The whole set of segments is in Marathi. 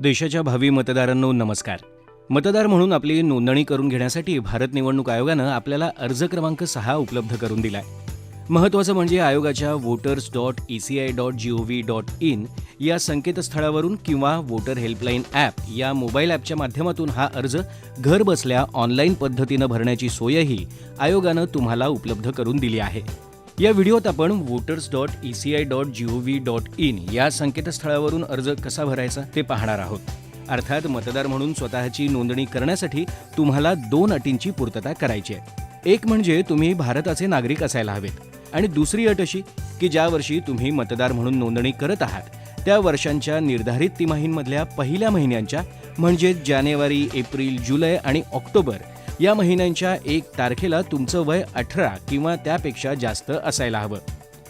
देशाच्या भावी मतदारांनो नमस्कार. मतदार म्हणून आपली नोंदणी करून घेण्यासाठी भारत निवडणूक आयोगानं आपल्याला अर्ज क्रमांक सहा उपलब्ध करून दिलाय. महत्त्वाचं म्हणजे आयोगाच्या voters dot E C I dot G O V dot in या संकेतस्थळावरून किंवा वोटर हेल्पलाईन ॲप या मोबाईल ॲपच्या माध्यमातून हा अर्ज घरबसल्या ऑनलाईन पद्धतीनं भरण्याची सोयही आयोगानं तुम्हाला उपलब्ध करून दिली आहे. या व्हिडिओत आपण voters dot E C I dot G O V dot in या संकेतस्थळावरून अर्ज कसा भरायचा ते पाहणार आहोत. अर्थात मतदार म्हणून स्वतःची नोंदणी करण्यासाठी तुम्हाला दोन अटींची पूर्तता करायची आहे. एक म्हणजे तुम्ही भारताचे नागरिक असायला हवेत आणि दुसरी अट अशी की ज्या वर्षी तुम्ही मतदार म्हणून नोंदणी करत आहात त्या वर्षांच्या निर्धारित तिमाहींमधल्या पहिल्या महिन्यांच्या म्हणजे जानेवारी एप्रिल जुलै आणि ऑक्टोबर या महिन्यांच्या एक तारखेला तुमचं वय अठरा किंवा त्यापेक्षा जास्त असायला हवं.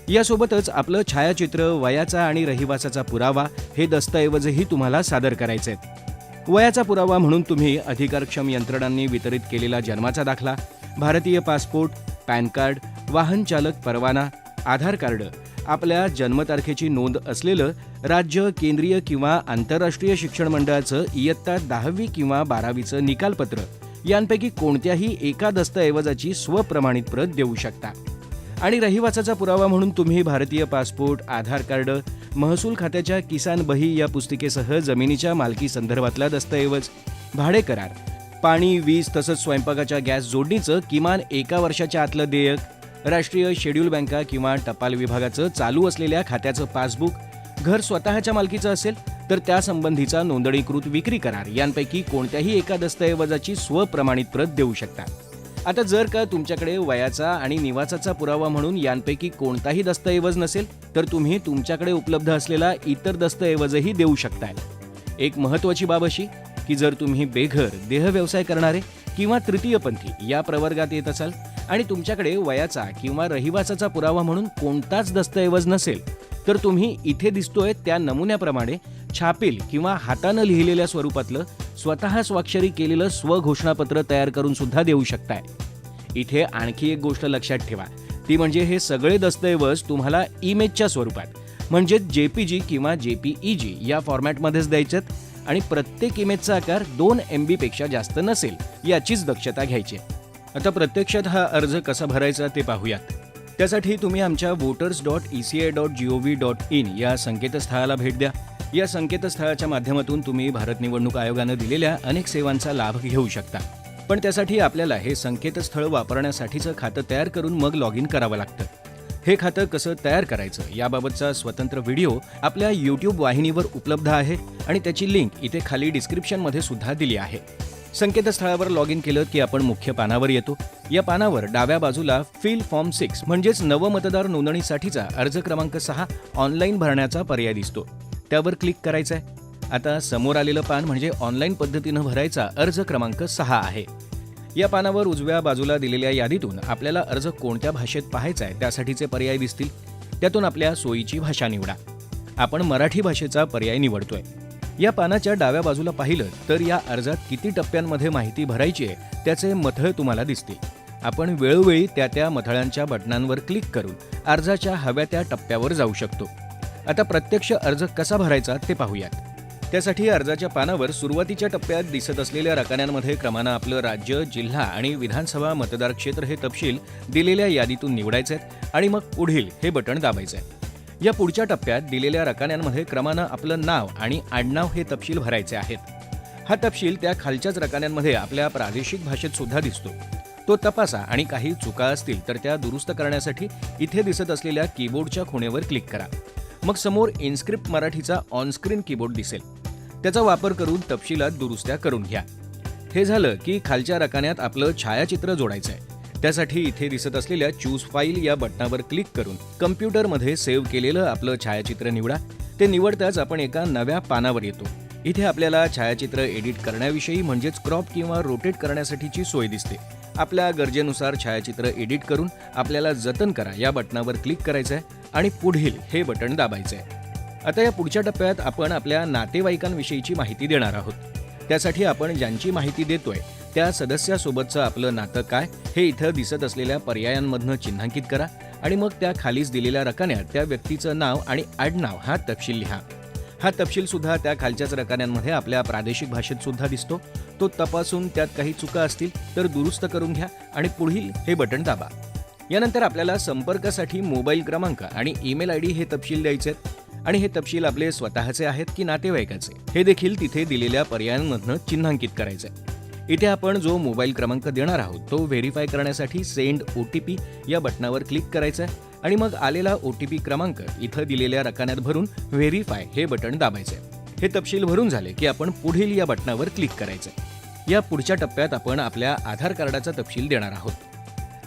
यासोबतच आपलं छायाचित्र वयाचा आणि रहिवासाचा पुरावा हे दस्तऐवजही तुम्हाला सादर करायचे आहेत वयाचा पुरावा म्हणून तुम्ही अधिकारक्षम यंत्रणांनी वितरित केलेला जन्माचा दाखला भारतीय पासपोर्ट पॅन कार्ड वाहन चालक परवाना आधार कार्ड आपल्या जन्मतारखेची नोंद असलेलं राज्य केंद्रीय किंवा आंतरराष्ट्रीय शिक्षण मंडळाचं इयत्ता दहावी किंवा बारावीचं निकालपत्र यांपैकी कोणत्याही एका दस्तऐवजाची स्वप्रमाणित प्रत देऊ शकता. आणि रहिवासाचा पुरावा म्हणून तुम्ही भारतीय पासपोर्ट आधार कार्ड महसूल खात्याच्या किसान बही या पुस्तिकेसह जमिनीच्या मालकी संदर्भातला दस्तऐवज भाडे करार पाणी वीज तसंच स्वयंपाकाच्या गॅस जोडणीचं किमान एका वर्षाच्या आतलं देयक राष्ट्रीय शेड्यूल बँका किंवा टपाल विभागाचं चालू असलेल्या खात्याचं पासबुक घर स्वतःच्या मालकीचं असेल तर त्यासंबंधीचा नोंदणीकृत विक्री करार. यांपैकी कोणत्याही एका दस्तऐवजाची स्वप्रमाणित प्रत देऊ शकता. आता जर का तुमच्याकडे वयाचा आणि निवासाचा पुरावा म्हणून यांपैकी कोणताही दस्तऐवज नसेल तर तुम्ही तुमच्याकडे उपलब्ध असलेला इतर दस्तऐवजही देऊ शकताय. एक महत्त्वाची बाब अशी की जर तुम्ही बेघर देह व्यवसाय करणारे किंवा तृतीयपंथी या प्रवर्गात येत असाल आणि तुमच्याकडे वयाचा किंवा रहिवासाचा पुरावा म्हणून कोणताच दस्तऐवज नसेल तर तुम्ही इथे दिसतोय त्या नमुन्याप्रमाणे छापील किंवा हातानं लिहिलेल्या स्वरूपातलं स्वतः स्वाक्षरी केलेलं स्वघोषणापत्र तयार करून सुद्धा देऊ शकताय. इथे आणखी एक गोष्ट लक्षात ठेवा. ती म्हणजे हे सगळे दस्तऐवज तुम्हाला इमेजच्या स्वरूपात म्हणजेच जेपीजी किंवा जेपीईजी या फॉर्मॅटमध्येच द्यायचेत आणि प्रत्येक इमेजचा आकार दोन एम बीपेक्षा जास्त नसेल याचीच दक्षता घ्यायची आहे. आता प्रत्यक्षात हा अर्ज कसा भरायचा ते पाहूयात. त्यासाठी तुम्ही आमच्या voters dot E C I dot G O V dot in या संकेतस्थळाला भेट द्या. या संकेतस्थळाच्या माध्यमातून तुम्ही भारत निवडणूक आयोगानं दिलेल्या अनेक सेवांचा लाभ घेऊ शकता. पण त्यासाठी आपल्याला हे संकेतस्थळ वापरण्यासाठीचं खातं तयार करून मग लॉग इन करावं लागतं. हे खातं कसं तयार करायचं याबाबतचा स्वतंत्र व्हिडिओ आपल्या यूट्यूब वाहिनीवर उपलब्ध आहे आणि त्याची लिंक इथे खाली डिस्क्रिप्शनमध्ये सुद्धा दिली आहे. संकेतस्थळावर लॉग इन केलं की आपण मुख्य पानावर येतो. या पानावर डाव्या बाजूला फिल फॉर्म सिक्स म्हणजेच नवमतदार नोंदणीसाठीचा अर्ज क्रमांक सहा ऑनलाईन भरण्याचा पर्याय दिसतो. त्यावर क्लिक करायचं आहे आता समोर आलेलं पान म्हणजे ऑनलाईन पद्धतीनं भरायचा अर्ज क्रमांक सहा आहे. या पानावर उजव्या बाजूला दिलेल्या यादीतून आपल्याला अर्ज कोणत्या भाषेत पाहायचा आहे त्यासाठीचे पर्याय दिसतील. त्यातून आपल्या सोयीची भाषा निवडा. आपण मराठी भाषेचा पर्याय निवडतोय. या पानाच्या डाव्या बाजूला पाहिलं तर या अर्जात किती टप्प्यांमध्ये माहिती भरायची आहे त्याचे मथळ तुम्हाला दिसतील. आपण वेळोवेळी त्या त्या मथळांच्या बटनांवर क्लिक करून अर्जाच्या हव्या त्या टप्प्यावर जाऊ शकतो. आता प्रत्यक्ष अर्ज कसा भरायचा ते पाहूयात. त्यासाठी अर्जाच्या पानावर सुरुवातीच्या टप्प्यात दिसत असलेल्या रकान्यांमध्ये क्रमानं आपलं राज्य जिल्हा आणि विधानसभा मतदार क्षेत्र हे तपशील दिलेल्या यादीतून निवडायचे आणि मग पुढील हे बटण दाबायचं आहे या पुढच्या टप्प्यात दिलेल्या रकान्यांमध्ये क्रमानं आपलं नाव आणि आडनाव हे तपशील भरायचे आहेत. हा तपशील त्या खालच्याच रकान्यांमध्ये आपल्या प्रादेशिक भाषेत सुद्धा दिसतो. तो तपासा आणि काही चुका असतील तर त्या दुरुस्त करण्यासाठी इथे दिसत असलेल्या कीबोर्डच्या खुणेवर क्लिक करा. मग समोर इन्स्क्रिप्ट मराठीचा ऑनस्क्रीन कीबोर्ड दिसेल. त्याचा वापर करून तपशिलात दुरुस्त्या करून घ्या. हे झालं की खालच्या रकान्यात आपलं छायाचित्र जोडायचं आहे त्यासाठी इथे दिसत असलेल्या चूज फाईल या बटणावर क्लिक करून कम्प्युटरमध्ये सेव्ह केलेलं आपलं छायाचित्र निवडा. ते निवडताच आपण एका नव्या पानावर येतो. इथे आपल्याला छायाचित्र एडिट करण्याविषयी म्हणजेच क्रॉप किंवा रोटेट करण्यासाठीची सोय दिसते. आपल्या गरजेनुसार छायाचित्र एडिट करून आपल्याला जतन करा या बटणावर क्लिक करायचं आहे आणि पुढील हे बटण दाबायचं आहे आता या पुढच्या टप्प्यात आपण आपल्या नातेवाईकांविषयीची माहिती देणार आहोत. त्यासाठी आपण ज्यांची माहिती देतोय त्या सदस्यासोबतचं आपलं नातं काय हे इथं दिसत असलेल्या पर्यायांमधनं चिन्हांकित करा आणि मग त्या खालीच दिलेल्या रकान्यात त्या व्यक्तीचं नाव आणि आडनाव हा तपशील लिहा. हा तपशील सुद्धा त्या खालच्याच रकान्यांमध्ये आपल्या प्रादेशिक भाषेत सुद्धा दिसतो. तो तपासून त्यात काही चुका असतील तर दुरुस्त करून घ्या आणि पुढील हे बटन दाबा. यानंतर आपल्याला संपर्कासाठी मोबाईल क्रमांक आणि ईमेल आय डी हे तपशील द्यायचे आहेत. आणि हे तपशील आपले स्वतःचे आहेत की नातेवाईकाचे हे देखील तिथे दिलेल्या पर्यायांमधनं चिन्हांकित करायचे इथे आपण जो मोबाईल क्रमांक देणार आहोत तो व्हेरीफाय करण्यासाठी सेंड ओ टी पी या बटनावर क्लिक करायचं आहे. आणि मग आलेला ओ टी पी क्रमांक इथं दिलेल्या रकान्यात भरून व्हेरीफाय हे बटन दाबायचे हे तपशील भरून झाले की आपण पुढील या बटनावर क्लिक करायचं या पुढच्या टप्प्यात आपण आपल्या आधार कार्डाचा तपशील देणार आहोत.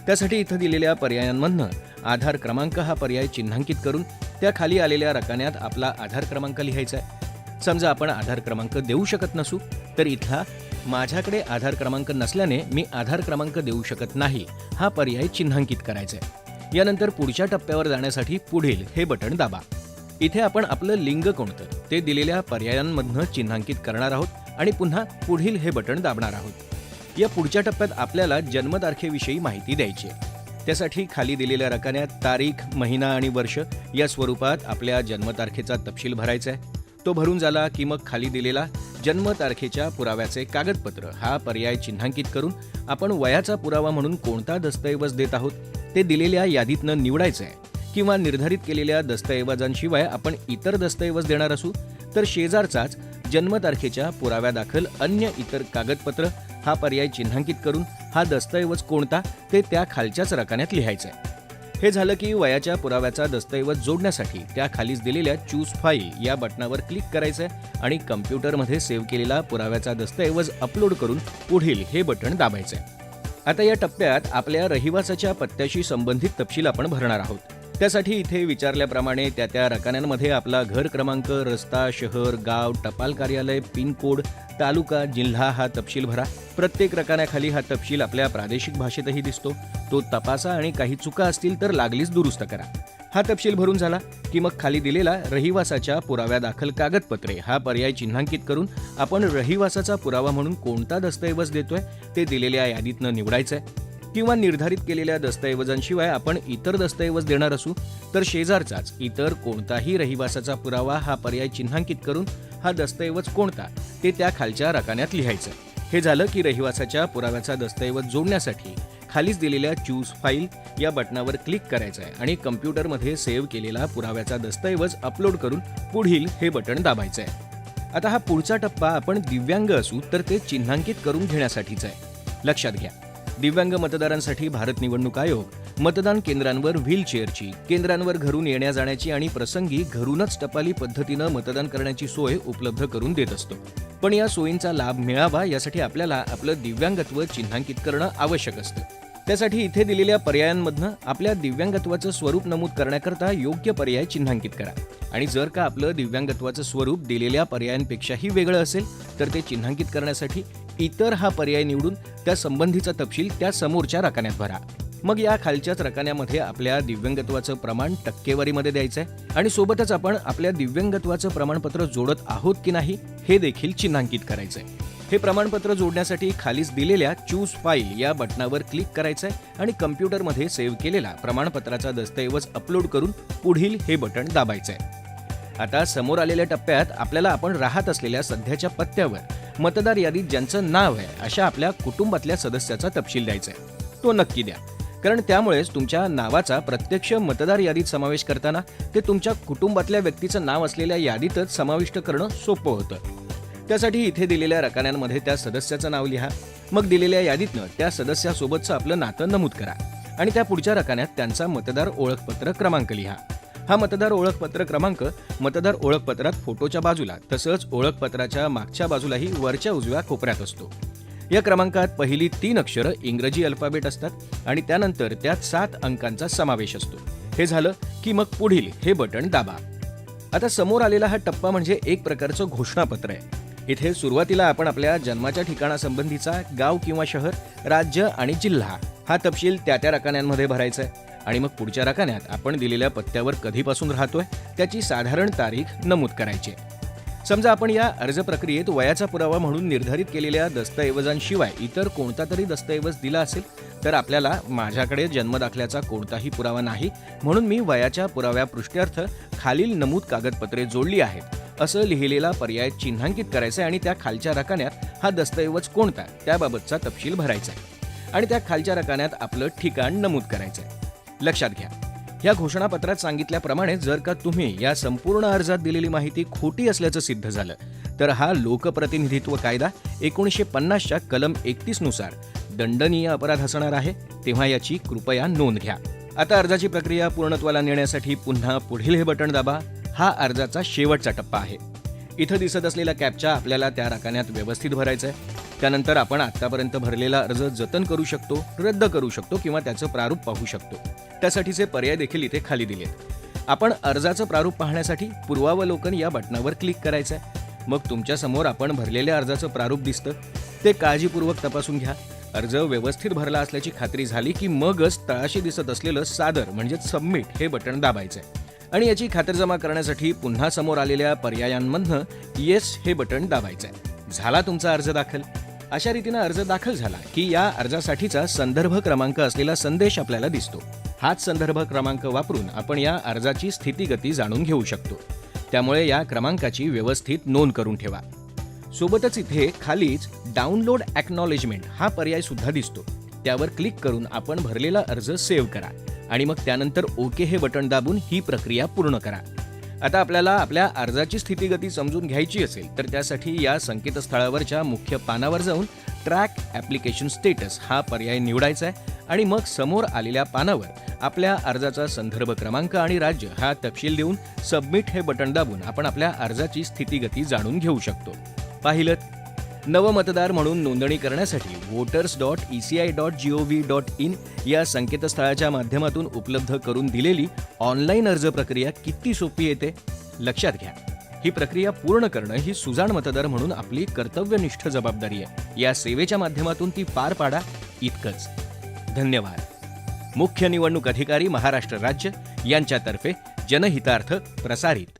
त्यासाठी इथं दिलेल्या पर्यायांमधनं आधार क्रमांक हा पर्याय चिन्हांकित करून त्या खाली आलेल्या रकान्यात आपला आधार क्रमांक लिहायचा आहे. समजा आपण आधार क्रमांक देऊ शकत नसू तर इथला माझ्याकडे आधार क्रमांक नसल्याने मी आधार क्रमांक देऊ शकत नाही हा पर्याय चिन्हांकित करायचा आहे. यानंतर पुढच्या टप्प्यावर जाण्यासाठी पुढील हे बटण दाबा. इथे आपण आपलं लिंग कोणतं ते दिलेल्या पर्यायांमधनं चिन्हांकित करणार आहोत आणि पुन्हा पुढील हे बटण दाबणार आहोत. या पुढच्या टप्प्यात आपल्याला जन्मतारखेविषयी माहिती द्यायची आहे. त्यासाठी खाली दिलेल्या रकान्यात तारीख महिना आणि वर्ष या स्वरूपात आपल्या जन्मतारखेचा तपशील भरायचा आहे. तो भरून झाला की मग खाली दिलेला जन्मतारखेच्या पुराव्याचे कागदपत्र हा पर्याय चिन्हांकित करून आपण वयाचा पुरावा म्हणून कोणता दस्तऐवज देत आहोत ते दिलेल्या यादीतनं निवडायचं आहे. किंवा निर्धारित केलेल्या दस्तऐवजांशिवाय आपण इतर दस्तऐवज देणार असू तर शेजारचाच जन्मतारखेच्या पुराव्यादाखल अन्य इतर कागदपत्र हा पर्याय चिन्हांकित करून हा दस्तऐवज कोणता ते त्या खालच्याच रकान्यात लिहायचं आहे हे झालं की वयाच्या पुराव्याचा दस्तऐवज जोडण्यासाठी त्या खालीच दिलेल्या चूज फाईल या बटनावर क्लिक करायचं आणि कम्प्युटरमध्ये सेव्ह केलेला पुराव्याचा दस्तऐवज अपलोड करून पुढील हे बटण दाबायचं आता या टप्प्यात आपल्या रहिवासाच्या पत्त्याशी संबंधित तपशील आपण भरणार आहोत. त्यासाठी इथे विचारल्याप्रमाणे त्या त्या रकान्यांमध्ये आपला घर क्रमांक रस्ता शहर गाव टपाल कार्यालय पिनकोड तालुका जिल्हा हा तपशील भरा. प्रत्येक रकान्याखाली हा तपशील आपल्या प्रादेशिक भाषेतही दिसतो. तो तपासा आणि काही चुका असतील तर लागलीच दुरुस्त करा. हा तपशील भरून झाला की मग खाली दिलेला रहिवासाच्या पुराव्यादाखल कागदपत्रे हा पर्याय चिन्हांकित करून आपण रहिवासाचा पुरावा म्हणून कोणता दस्तऐवज देतोय ते दिलेल्या यादीतनं निवडायचंय. किंवा निर्धारित केलेल्या दस्तऐवजांशिवाय आपण इतर दस्तऐवज देणार असू तर शेजारचाच इतर कोणताही रहिवासाचा पुरावा हा पर्याय चिन्हांकित करून हा दस्तऐवज कोणता ते त्या खालच्या रकान्यात लिहायचं. हे झालं की रहिवासाच्या पुराव्याचा दस्तऐवज जोडण्यासाठी खालीच दिलेल्या चूज फाईल या बटनावर क्लिक करायचं आहे आणि कम्प्युटरमध्ये सेव्ह केलेला पुराव्याचा दस्तऐवज अपलोड करून पुढील हे बटन दाबायचं आहे आता हा पुढचा टप्पा आपण दिव्यांग असू तर ते चिन्हांकित करून घेण्यासाठीच आहे लक्षात घ्या. दिव्यांग मतदारांसाठी भारत निवडणूक आयोग. मतदान केंद्रांवर व्हीलचेअरची. केंद्रांवर घरून येण्या जाण्याची आणि प्रसंगी घरूनच टपाली पद्धतीनं मतदान करण्याची सोय उपलब्ध करून देत असतो. पण या सोयींचा लाभ मिळावा यासाठी आपल्याला आपलं दिव्यांगत्व चिन्हांकित करणं आवश्यक असतं. त्यासाठी इथे दिलेल्या पर्यायांमधनं आपल्या दिव्यांगत्वाचं स्वरूप नमूद करण्याकरता योग्य पर्याय चिन्हांकित करा. आणि जर का आपलं दिव्यांगत्वाचं स्वरूप दिलेल्या पर्यायांपेक्षाही वेगळं असेल तर ते चिन्हांकित करण्यासाठी इतर हा पर्याय निवडून त्या संबंधीचा तपशील त्या समोरच्या रकान्यात भरा. मग या खालच्याच रकान्यामध्ये आपल्या दिव्यांगत्वाचं प्रमाण टक्केवारीमध्ये द्यायचं आहे आणि सोबतच आपण आपल्या दिव्यांगत्वाचं प्रमाणपत्र जोडत आहोत की नाही हे देखील चिन्हांकित करायचं आहे हे प्रमाणपत्र जोडण्यासाठी खालीच दिलेल्या चूज फाईल या बटनावर क्लिक करायचं आहे आणि कम्प्युटरमध्ये सेव्ह केलेला प्रमाणपत्राचा दस्तऐवज अपलोड करून पुढील हे बटण दाबायचं आहे आता समोर आलेल्या टप्प्यात आपल्याला आपण राहत असलेल्या सध्याच्या पत्त्यावर मतदार यादीत ज्यांचं नाव आहे अशा आपल्या कुटुंबातल्या सदस्याचा तपशील द्यायचा आहे. तो नक्की द्या. कारण त्यामुळेच तुमच्या नावाचा प्रत्यक्ष मतदार यादीत समावेश करताना ते तुमच्या कुटुंबातल्या व्यक्तीचं नाव असलेल्या यादीतच समाविष्ट करणं सोपं होतं. त्यासाठी इथे दिलेल्या रकान्यांमध्ये त्या सदस्याचं नाव लिहा मग दिलेल्या यादीतनं त्या सदस्यासोबतचं आपलं नातं नमूद करा आणि त्या पुढच्या रकान्यात त्यांचा मतदार ओळखपत्र क्रमांक लिहा. हा मतदार ओळखपत्र क्रमांक मतदार ओळखपत्रात फोटोच्या बाजूला तसंच ओळखपत्राच्या मागच्या बाजूलाही वरच्या उजव्या कोपऱ्यात असतो. या क्रमांकात पहिली तीन अक्षरं इंग्रजी अल्फाबेट असतात आणि त्यानंतर त्यात सात अंकांचा समावेश असतो. हे झालं की मग पुढील हे बटन दाबा. आता समोर आलेला हा टप्पा म्हणजे एक प्रकारचं घोषणापत्र आहे. इथे सुरुवातीला आपण आपल्या जन्माच्या ठिकाणासंबंधीचा गाव किंवा शहर राज्य आणि जिल्हा हा तपशील त्या त्या रकान्यांमध्ये भरायचा आहे. आणि मग पुढच्या रकान्यात आपण दिलेल्या पत्त्यावर कधीपासून राहतोय त्याची साधारण तारीख नमूद करायची आहे. समजा आपण या अर्ज प्रक्रियेत वयाचा पुरावा म्हणून निर्धारित केलेल्या दस्तऐवजांशिवाय इतर कोणता तरी दस्तऐवज दिला असेल तर आपल्याला माझ्याकडे जन्मदाखल्याचा कोणताही पुरावा नाही म्हणून मी वयाच्या पुराव्या पृष्ट्यार्थ खालील नमूद कागदपत्रे जोडली आहेत असं लिहिलेला पर्याय चिन्हांकित करायचा आहे आणि त्या खालच्या रकान्यात हा दस्तऐवज कोणता त्याबाबतचा तपशील भरायचा आहे. आणि त्या खालच्या रकान्यात आपलं ठिकाण नमूद करायचं आहे. लक्षात घ्या. या घोषणापत्रात सांगितल्याप्रमाणे जर का तुम्ही या संपूर्ण अर्जात दिलेली माहिती खोटी असल्याचं सिद्ध झालं तर हा लोकप्रतिनिधित्व कायदा एकोणीसशे पन्नासच्या कलम एकतीसनुसार दंडनीय अपराध असणार आहे तेव्हा याची कृपया नोंद घ्या. आता अर्जाची प्रक्रिया पूर्णत्वाला नेण्यासाठी पुन्हा पुढील हे बटण दाबा हा अर्जाचा शेवटचा टप्पा आहे. इथं दिसत असलेला कॅपचा आपल्याला त्या रकान्यात व्यवस्थित भरायचा आहे त्यानंतर आपण आतापर्यंत भरलेला अर्ज जतन करू शकतो रद्द करू शकतो किंवा त्याचं प्रारूप पाहू शकतो. त्यासाठीचे पर्याय देखील इथे खाली दिलेत. आपण अर्जाचं प्रारूप पाहण्यासाठी पूर्वावलोकन या बटनावर क्लिक करायचं आहे मग तुमच्यासमोर आपण भरलेल्या अर्जाचं प्रारूप दिसतं. ते काळजीपूर्वक तपासून घ्या. अर्ज व्यवस्थित भरला असल्याची खात्री झाली की मगच तळाशी दिसत असलेलं सादर म्हणजेच सबमिट हे बटण दाबायचं आहे आणि याची खातरजमा करण्यासाठी पुन्हा समोर आलेल्या पर्यायांमधनं येस हे बटण दाबायचं आहे झाला तुमचा अर्ज दाखल. अशा रीतीनं अर्ज दाखल झाला की या अर्जासाठीचा संदर्भ क्रमांक असलेला संदेश आपल्याला दिसतो. हाच संदर्भ क्रमांक वापरून आपण या अर्जाची स्थितीगती जाणून घेऊ शकतो. त्यामुळे या क्रमांकाची व्यवस्थित नोंद करून ठेवा. सोबतच इथे खालीच डाउनलोड ॲक्नॉलेजमेंट हा पर्याय सुद्धा दिसतो. त्यावर क्लिक करून आपण भरलेला अर्ज सेव्ह करा आणि मग त्यानंतर ओके हे बटण दाबून ही प्रक्रिया पूर्ण करा. आता आपल्याला आपल्या अर्जाची स्थितीगती समजून घ्यायची असेल तर त्यासाठी या संकेतस्थळावरच्या मुख्य पानावर जाऊन ट्रॅक ॲप्लिकेशन स्टेटस हा पर्याय निवडायचा आहे आणि मग समोर आलेल्या पानावर आपल्या अर्जाचा संदर्भ क्रमांक आणि राज्य हा तपशील देऊन सबमिट हे बटण दाबून आपण आपल्या अर्जाची स्थितीगती जाणून घेऊ शकतो. पाहिलं नवमतदार म्हणून नोंदणी करण्यासाठी voters dot E C I dot G O V dot in या संकेतस्थळाच्या माध्यमातून उपलब्ध करून दिलेली ऑनलाईन अर्ज प्रक्रिया किती सोपी येते? लक्षात घ्या. ही प्रक्रिया पूर्ण करणं ही सुजाण मतदार म्हणून आपली कर्तव्यनिष्ठ जबाबदारी आहे. या सेवेच्या माध्यमातून ती पार पाडा इतकंच. धन्यवाद. मुख्य निवडणूक अधिकारी महाराष्ट्र राज्य यांच्यातर्फे जनहितार्थ प्रसारित.